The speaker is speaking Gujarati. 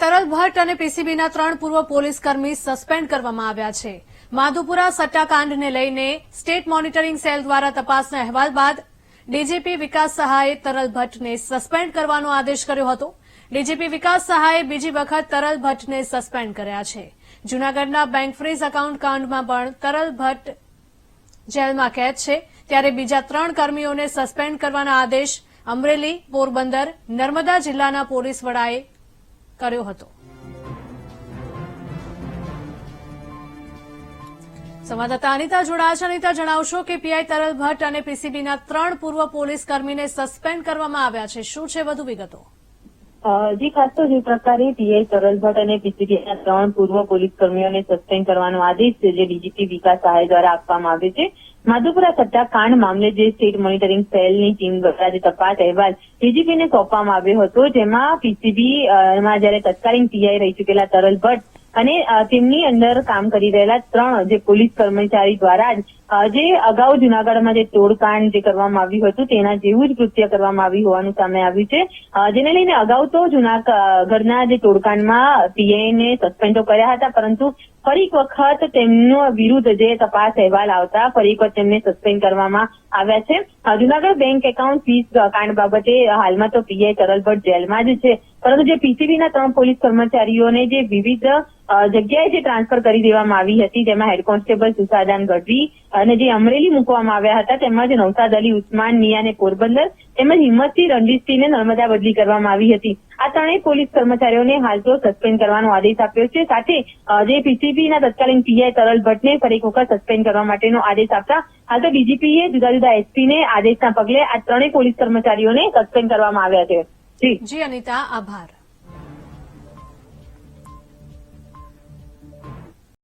તરલ ભટ્ટ અને પીસીબીના ત્રણ પૂર્વ પોલીસકર્મી સસ્પેન્ડ કરવામાં આવ્યા છે. માધુપુરા સટ્ટાકાંડને લઈને સ્ટેટ મોનિટરિંગ સેલ દ્વારા તપાસના અહેવાલ બાદ ડીજીપી વિકાસ સહાયે તરલ ભટ્ટને સસ્પેન્ડ કરવાનો આદેશ કર્યો હતો. ડીજીપી વિકાસ સહાયે બીજી વખત તરલ ભટ્ટને સસ્પેન્ડ કર્યા છે. જૂનાગઢના બેંક ફ્રીઝ એકાઉન્ટ કાંડમાં પણ તરલ ભટ્ટ જેલમાં કેદ છે. ત્યારે બીજા ત્રણ કર્મીઓને સસ્પેન્ડ કરવાના આદેશ અમરેલી, પોરબંદર, નર્મદા જિલ્લાના પોલીસ વડાએ કર્યો હતો. સંવાદદાતા અનિતા જોડાયા છે. અનિતા, જણાવશો કે પીઆઈ તરલ ભટ્ટ અને પીસીબીના ત્રણ પૂર્વ પોલીસ કર્મીને સસ્પેન્ડ કરવામાં આવ્યા છે. શું છે વધુ વિગતો? જી ખાસ તો જે પ્રકારે પીઆઈ તરલ ભટ્ટ અને પીસીબીના ત્રણ પૂર્વ પોલીસ કર્મીઓને સસ્પેન્ડ કરવાનો આદેશ છે, જે ડીજીપી વિકાસ સહાય દ્વારા આપવામાં આવ્યો છે. માધુપુરા સટ્ટાકાંડ મામલે જે સ્ટેટ મોનિટરિંગ સેલની ટીમ દ્વારા જે તપાસ અહેવાલ ડીજીપીને સોંપવામાં આવ્યો હતો, જેમાં પીસીબી માં જયારે તત્કાલીન પીઆઈ રહી ચૂકેલા તરલ ભટ્ટ અને તેમની અંદર કામ કરી રહેલા ત્રણ જે પોલીસ કર્મચારી દ્વારા જ જે અગાઉ જુનાગઢમાં જે તોડકાંડ જે કરવામાં આવ્યું હતું, તેના જેવું જ કૃત્ય કરવામાં આવ્યું હોવાનું સામે આવ્યું છે. જેને લઈને અગાઉ તો જુનાગઢના જે તોડકાંડમાં પીઆઈને સસ્પેન્ડો કર્યા હતા, પરંતુ ફરી વખત તેમનો વિરુદ્ધ જે તપાસ અહેવાલ આવતા ફરી વખત તેમને સસ્પેન્ડ કરવામાં આવ્યા છે. જુનાગઢ બેંક એકાઉન્ટ ફીસ કાંડ બાબતે હાલમાં તો પીઆઈ તરલ જેલમાં જ છે. પરંતુ જે પીસીબીના ત્રણ પોલીસ કર્મચારીઓને જે વિવિધ જગ્યાએ જે ટ્રાન્સફર કરી દેવામાં આવી હતી, જેમાં હેડ કોન્સ્ટેબલ સુસાદાન ગઢવી અને જે અમરેલી મૂકવામાં આવ્યા હતા, તેમજ નૌસાદ અલી ઉસ્માન નિયાને પોરબંદર તેમજ હિંમતસિંહ રણજીતસિંહને નર્મદા બદલી કરવામાં આવી હતી. આ ત્રણેય પોલીસ કર્મચારીઓને હાલ તો સસ્પેન્ડ કરવાનો આદેશ આપ્યો છે. સાથે જે પીસીબીના તત્કાલીન પીઆઈ તરલ ભટ્ટને ફરી એક વખત સસ્પેન્ડ કરવા માટેનો આદેશ આપતા, હાલ તો ડીજીપીએ જુદા જુદા એસપીને આદેશના પગલે આ ત્રણેય પોલીસ કર્મચારીઓને સસ્પેન્ડ કરવામાં આવ્યા છે. જી, અનિતા, આભાર.